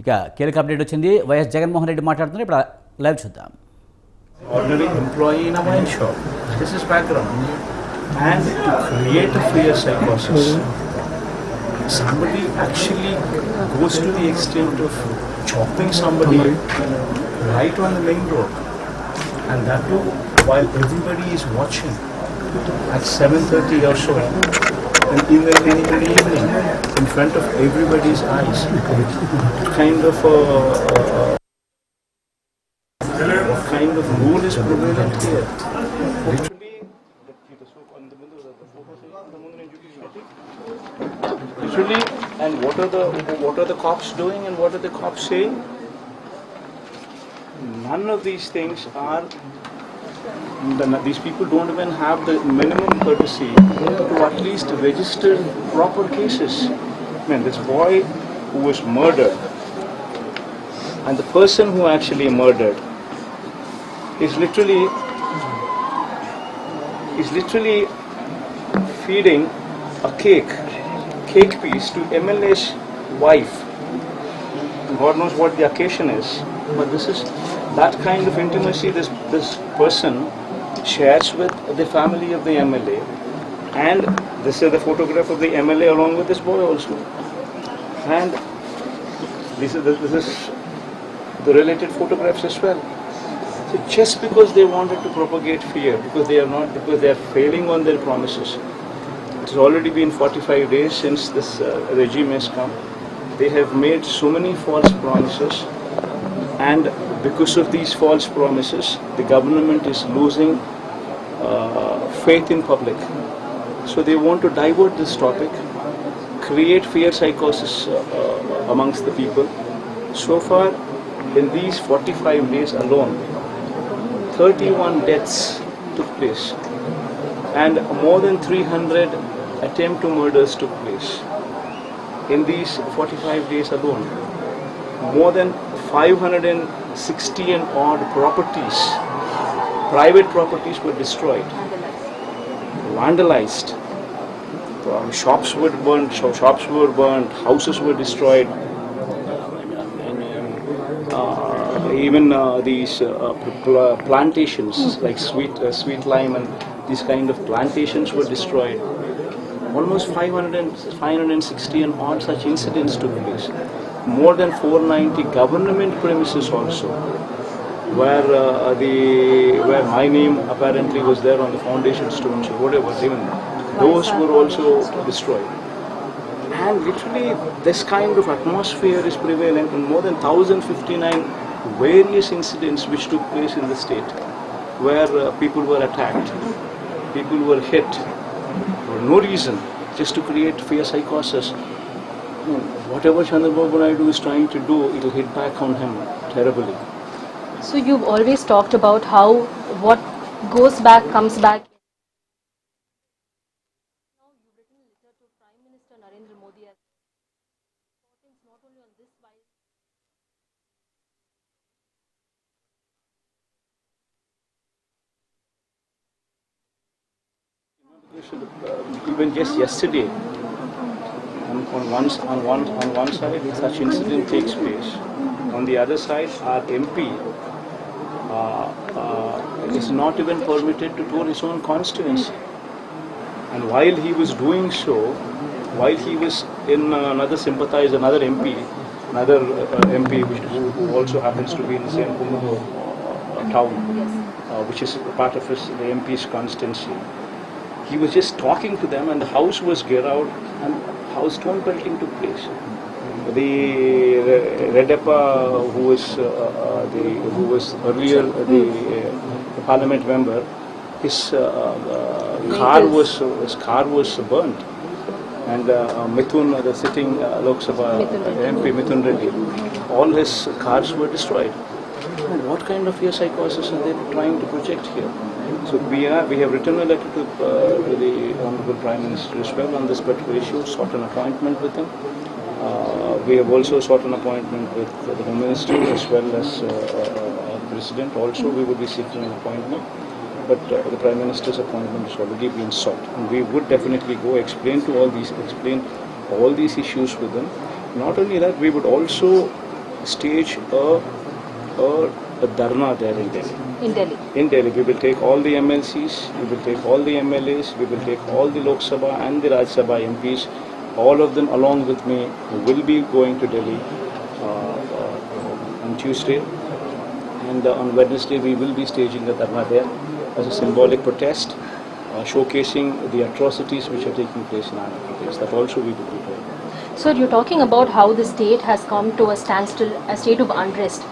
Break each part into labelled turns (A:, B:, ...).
A: ఇక కీలక అప్డేట్ వచ్చింది వైఎస్ జగన్మోహన్ రెడ్డి మాట్లాడుతున్నారు ఇప్పుడు లైవ్ చూద్దాం
B: ordinary employee in a wine shop. This is background. And to create a fear psychosis, somebody actually goes to the extent of chopping somebody right on the main road. And that too while everybody is watching at 7.30 or so and in the, in the evening in front of everybody's eyes. Kind of a, a, kind of mood is prevalent here? Literally, and what are the what are the cops doing and what are the cops saying? None of these things are. the- These people don't even have the minimum courtesy to at least register proper cases. I mean, this boy who was murdered, and the person who actually murdered is literally is literally feeding a cake cake piece to MLA's wife. God knows what the occasion is, but this is that kind of intimacy this this person shares with the family of the MLA, and this is the photograph of the MLA along with this boy also, and this is this is the related photographs as well. So just because they wanted to propagate fear, because they are not, because they are failing on their promises. It has already been 45 days since this uh, regime has come. They have made so many false promises, and because of these false promises, the government is losing uh, faith in public. So they want to divert this topic, create fear psychosis uh, uh, amongst the people. So far, in these 45 days alone, 31 deaths took place. And more than 300 attempt to murders took place. In these 45 days alone more than 560 and odd properties private properties were destroyed vandalized. Um, shops were burned so shops were burned houses were destroyed. Uh, even uh, these uh, pl- plantations like sweet uh, sweet lime and these kind of plantations were destroyed. Almost 500 and, 560 and odd such incidents took place. More than 490 government premises also where uh, the where my name apparently was there on the foundation stones or whatever even those were also destroyed and literally, this kind of atmosphere is prevalent in more than 1059 various incidents which took place in the state, where uh, people were attacked, people were hit for no reason, just to create fear psychosis. Whatever Chandrababu Naidu is trying to do, it will hit back on him terribly.
C: So you've always talked about how what goes back comes back. Now you've written a letter to Prime Minister Narendra Modi as not only on this virus.
B: Uh, even just yesterday, on, on one on one on one side, such incident takes place. On the other side, our MP is not even permitted to tour his own constituency. And while he was doing so, while he was in uh, another sympathizer, another MP, another uh, MP which, who, also happens to be in the same Kumho, uh, town, uh, which is part of his the MP's constituency he was just talking to them and the house was geared out and house stone pelting took place. The Re- Redepa, who was uh, uh, the who was earlier the, uh, parliament member, his uh, uh, car was his car was burnt, and uh, uh, Mithun, the sitting uh, Lok Sabha MP Mithun Reddy, all his cars were destroyed. And what kind of fear psychosis are they trying to project here? So we are we have written a letter to, uh, to the Honorable Prime Minister as well on this particular issue, sought an appointment with him. Uh, we have also sought an appointment with the Home Minister as well as uh, uh, uh, President. Also, we would be seeking an appointment. But uh, the Prime Minister's appointment has already been sought, and we would definitely go explain to all these explain all these issues with them. Not only that, we would also stage a, a, a dharna there in Delhi.
C: In Delhi.
B: In Delhi, we will take all the MLCs, we will take all the MLAs, we will take all the Lok Sabha and the Rajya Sabha MPs All of them, along with me, will be going to Delhi uh, uh, on Tuesday. And uh, on Wednesday, we will be staging a dharna there as a symbolic protest, uh, showcasing the atrocities which are taking place in Andhra Pradesh. That also we will be doing.
C: So you're talking about how the state has come to a standstill, a state of unrest.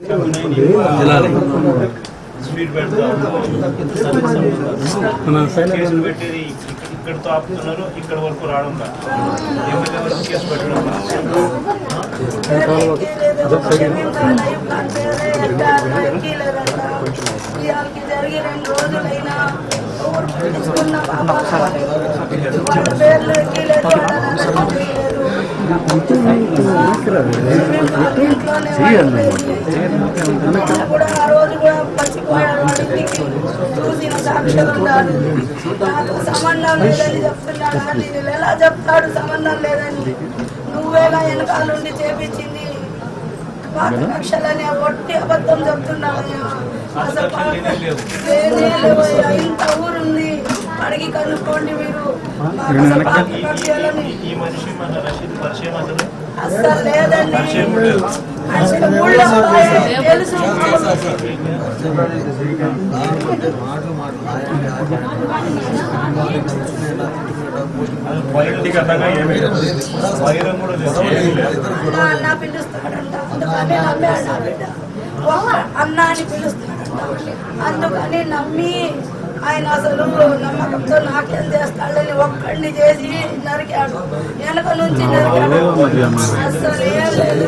D: Speed పెడతాము కేసులు పెట్టేది ఇక్కడ- ఇక్కడితో ఆపుతున్నారు ఇక్కడ వరకు రావడం రా ఎమ్మెల్యే వరకు కేసు పెట్టడం రా.
E: ఇవాళకి జరిగి రెండు రోజులైనా ఎవరు పట్టించుకున్న పాపాలు వాళ్ళ పేర్లు సంబంధం లేదని చెప్తున్నాను ఎలా చెప్తాడు సంబంధం లేదని నువ్వేలా వెనకాల నుండి చేపించింది పాత కక్షలనే ఒట్టి అబద్ధం చెప్తున్నావు అసలు ఇంత ఊరుంది. అడిగి కనుక్కోండి మీరు. అస్సలు లేదండి. తెలుసు అన్న అందుకని నమ్మి ఆయన అసలు నమ్మకంతో నాకేం చేస్తాడని ఒక్కడిని చేసి నరికాడు వెనక నుంచి అసలు ఏం లేదు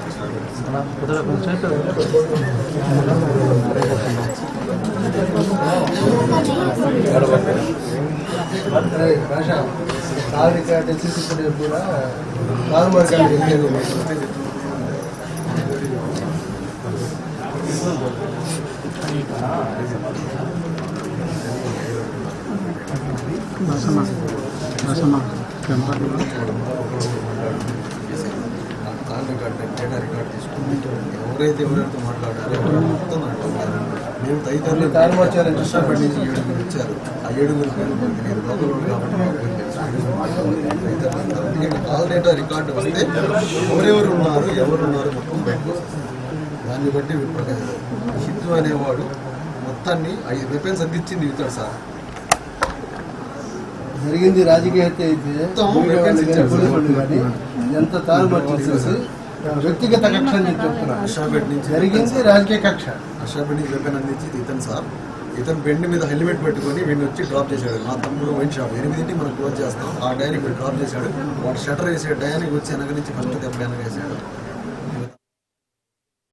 F: రికార్డ్ సీసీ ఫుటేజ్ కూడా కాల్ మార్కాడు వెళ్ళలేదు
G: కాల్ రికార్డ్ డేటా రికార్డ్ తీసుకుని ఎవరైతే ఎవరైతే మాట్లాడారో మొత్తం నాకు మేము తదితరులు కృష్ణాపేట నుంచి ఏడుగురు ఇచ్చారు ఆ ఏడుగురు పేరు తెలియదు లోకల్ కాబట్టి కాల్ డేటా రికార్డు వస్తే ఎవరెవరు ఉన్నారు ఎవరు ఉన్నారు మొత్తం బయటకు దాన్ని బట్టి హిందూ అనేవాడు మొత్తాన్ని ఐదు వెపన్స్ అందించింది ఇస్తాడు సార్.
F: జరిగింది రాజకీయ హత్య అయితే ఎంత తారుమారు చేసేసి వ్యక్తిగత కక్ష అని
G: నుంచి
F: జరిగింది రాజకీయ కక్ష.
G: అషాబిని వెపన్ అందించి ఇతను సార్. ఇతను బెండ్ మీద హెల్మెట్ పెట్టుకొని వీడిని వచ్చి డ్రాప్ చేశాడు. మా తమ్ముడు వైన్ షాప్ ఎనిమిదింటికి మనం క్లోజ్ చేస్తాం. ఆ డయానికి డ్రాప్ చేశాడు. వాడు షటర్ వేసే డయానికి వచ్చి వెనక నుంచి ఫస్ట్ దెబ్బ వెనక వేసాడు